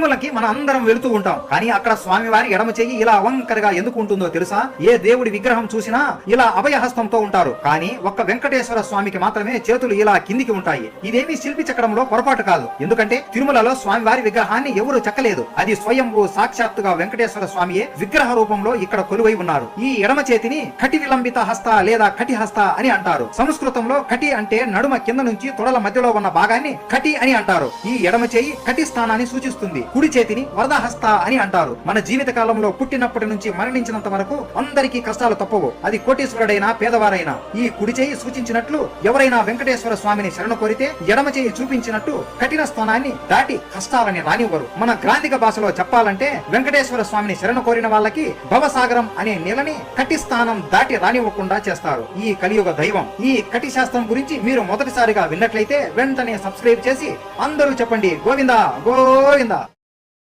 తిరుమలకి మనం అందరం వెళుతూ ఉంటాం. కానీ అక్కడ స్వామివారి ఎడమ చెయ్యి ఇలా అవంకరగా ఎందుకు ఉంటుందో తెలుసా? ఏ దేవుడి విగ్రహం చూసినా ఇలా అభయహస్తంతో ఉంటారు. కానీ ఒక్క వెంకటేశ్వర స్వామికి మాత్రమే చేతులు ఇలా కిందికి ఉంటాయి. ఇదేమి శిల్పి చెక్కడంలో పొరపాటు కాదు. ఎందుకంటే తిరుమలలో స్వామివారి విగ్రహాన్ని ఎవరు చెక్కలేదు. అది స్వయంభూ సాక్షాత్తుగా వెంకటేశ్వర స్వామియే విగ్రహ రూపంలో ఇక్కడ కొలువై ఉన్నారు. ఈ ఎడమ చేతిని కటి విలంబిత హస్త లేదా కటి హస్త అని అంటారు. సంస్కృతంలో కటి అంటే నడుమ కింద నుంచి తొడల మధ్యలో ఉన్న భాగాన్ని కటి అని అంటారు. ఈ ఎడమ చేయి కటి స్థానాన్ని సూచిస్తుంది. కుడి చేతిని వరదహస్త అని అంటారు. మన జీవిత కాలంలో పుట్టినప్పటి నుంచి మరణించినంత వరకు అందరికీ కష్టాలు తప్పవు. అది కోటీశ్వరుడైనా పేదవారైనా. ఈ కుడి చేయి సూచించినట్లు ఎవరైనా వెంకటేశ్వర స్వామిని శరణ కోరితే ఎడమ చేయి చూపించినట్టు కఠిన స్థానాన్ని దాటి కష్టాలని రానివ్వరు. మన గ్రాంధిక భాషలో చెప్పాలంటే వెంకటేశ్వర స్వామిని శరణ కోరిన వాళ్ళకి భవసాగరం అనే నీలని కటి స్థానం దాటి రానివ్వకుండా చేస్తారు. ఈ కలియుగ దైవం. ఈ కటి శాస్త్రం గురించి మీరు మొదటిసారిగా విన్నట్లయితే వెంటనే సబ్స్క్రైబ్ చేసి అందరూ చెప్పండి. గోవిందా గోవిందా.